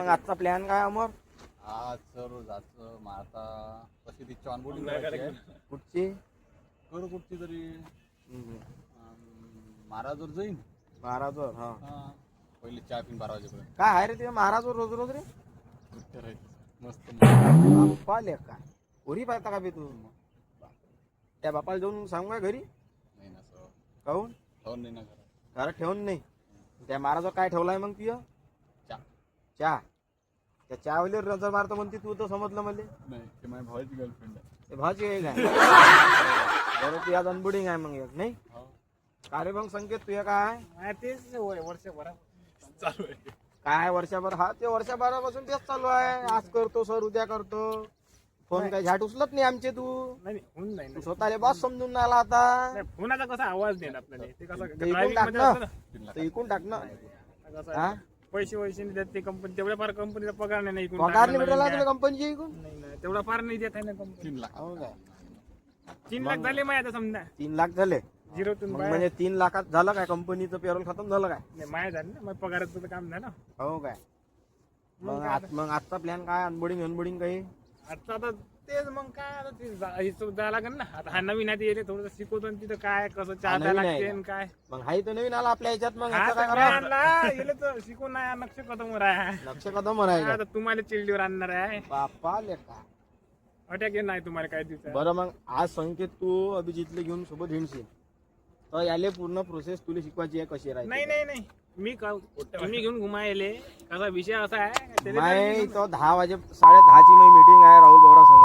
मग आजचा प्लॅन काय अमर आज सर जायचं मग आता तशी ती ऑनबोर्डिंग करायची आहे? कुठची? करू कुठची तरी. महाराजवर जाईन. महाराजवर हा. हा. पहिले चहा पिन बारा वाजेपर्यंत. काय आहे रे ते महाराजवर रोज रोज रे? मस्त बाप्पा ले काय? पोरी पाहता का बे तू? त्या बापाला जाऊन सांगू काय घरी? नाही ना सर. काहून खाऊन नाही ना घरात. ठेवून नाही. त्या महाराजवर काय ठेवलाय मग तुझं चहा. चहा. त्या चहावालीवर नजर मारतो म्हणते तू तर समजलं मला. नाही ते माझ्या भावाची गर्लफ्रेंड आहे. ते भाजी आहे काय बरं तू आज अनबोर्डिंग आहे मग एक, नाही? हो. का रे मग संकेत तुझ्या काय? तेच वर्षभरा चालू आहे. काय वर्षभर? हा ते वर्षभरापासून तेच चालू आहे. आज करतो सर उद्या करतो. फोन काय झाट उचलत नाही आमचे तू? नाही नाही, होऊन जाईल. तू स्वतःले बॉस समजून आला आता. नाही, फोनाचा कसा आवाज देत आपल्याला? ते कसं ते इकून driving टाकमध्ये ना. असतं ना. तर इकून टाक ना. कसं हा? आहे, पैसे वैसे नाही देत ते कंपनी तेवढ्या फार कंपनीचा पगार नाही पगार नाही नवीन तुला कंपनीची. नाही नाही तेवढा फार नाही देत आहे ना कंपनी तीन लाख. हो काय तीन लाख झाले माय आता समजा. तीन लाख झाले. झिरोतून मग बाहेर. म्हणजे तीन लाखात झालं काय? कंपनीचं पेरोल खतम झालं काय? नाही माया झाले ना मग पगाराचं तर काम झालं. हो काय? मग मग काय आज- मग आजचा प्लॅन काय? अनबोर्डिंग अनबोर्डिंग काही? आता आता तेच मग काय आता ते जा- जायला लागेल ना. आता हा नवीन आहे येते थोडं शिकवतो आणि तिथं काय कसं चहा नवीन द्यायला आहे लागते? आणि काय. मग हाही तर नवीन आला आपल्या ह्याच्यात मग हा याचं काय आणला. तर शिकून नाही नक्ष कदमवर आहे. लक्ष कदम आहे आता तुम्हाला चिल्डीवर आणणार आहे. बाप्पा लेका. अटॅक येणार नाही तुम्हाला काय दिवसात. बरं मग आज संकेत तू अभिजितले घेऊन सोबत हिंडशील. तर याले पूर्ण प्रोसेस तुला शिकवायची आहे कशी नाही राहायची नाही नाही. मी का- तुम्ही घेऊन घुमायले. कसा विषय असा आहे त्याला माय तो दहा वाजे साडे दहाची मी मीटिंग आहे राहुल बोरा संघ